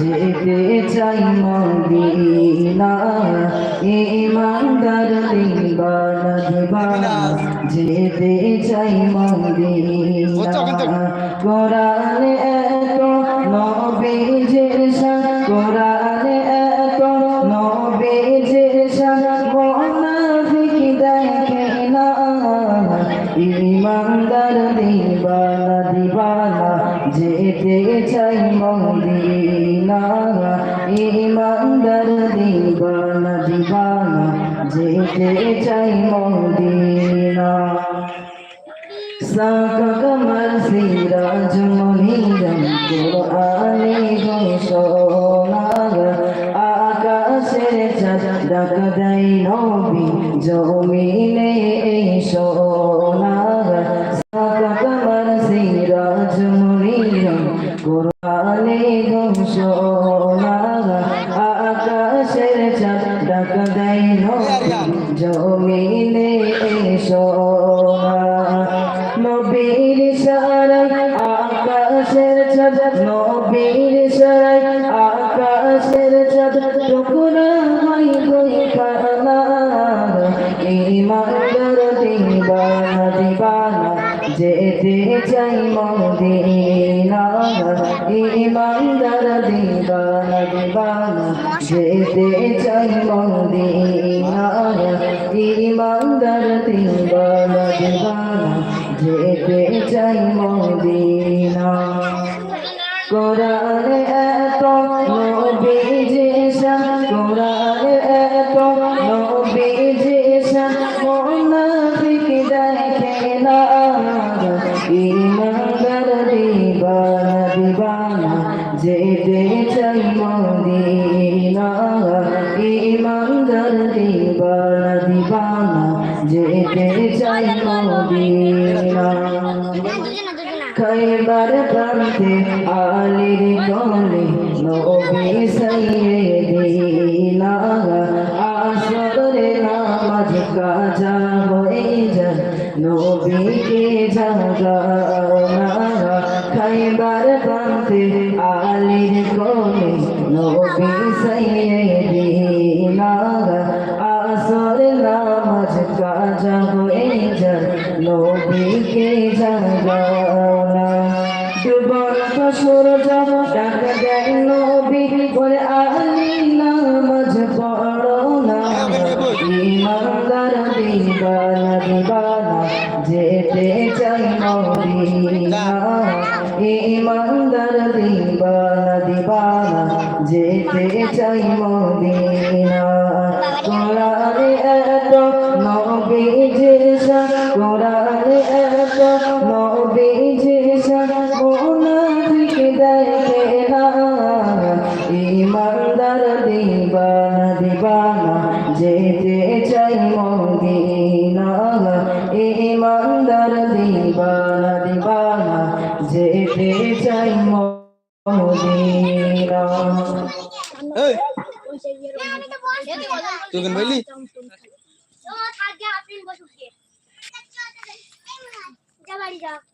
যেতে চাই মদিনা ইমানদার দিবানা যেতে চাই মদিনা কোরআনে যেতে চাই মদিনা ইমানদার দিবানা দিবানা যেতে চাই মদিনা সাকা কমর সিরাজ মনিরম কোরআনে ঘোষণা আকাশের চাঁদ ডাক দেয় নবী জমিনে কোরআনে ঘোষণা আকাশের চাঁদ ডাক দেয় জমিনে এই সোনা নবীর সারাই আকাশের চাঁদ, নবীর সারাই আকাশের চাঁদ, টুকরা হই হই পানা ইমানদার দিবানা দিবানা যেতে চাই মদিনা ইমানদার দিবানা দিবানা যেতে চাই মদিনা ইমানদার দিবানা দিবানা যেতে চাই মদিনা। কোরআনে দিবানা যেতে চাই মদিনা ইমানদার দিবানা দিবানা যেতে চাই মদিনা। খাইবার প্রান্তে আলির গলে নবী সাইয়েদিনা আসরে নামাজ কাজা হয়ে যায় নবীকে জাগানা নবী সাইয়েদিনা আসরে নামাজ কাজা হয়ে যায় নবীকে জাগানা ডুবন্ত সূরজ ডাক দেয় নবী বলে আলি নামাজ পড়ো না ইমানদার দিবানা দিবানা যেতে চাই মদিনা ইমানদার দিবানা দিবানা যেতে চাই মদিনা কোরআনে এত নবীজির শান কোরআনে এত নবীজির শান মুনাফিক দেখে না ইমানদার দিবানা দিবানা যেতে চাই মদিনা ইমানদার দিবানা দিবানা যেতে চাই মদিনা এই তুই কেন বললি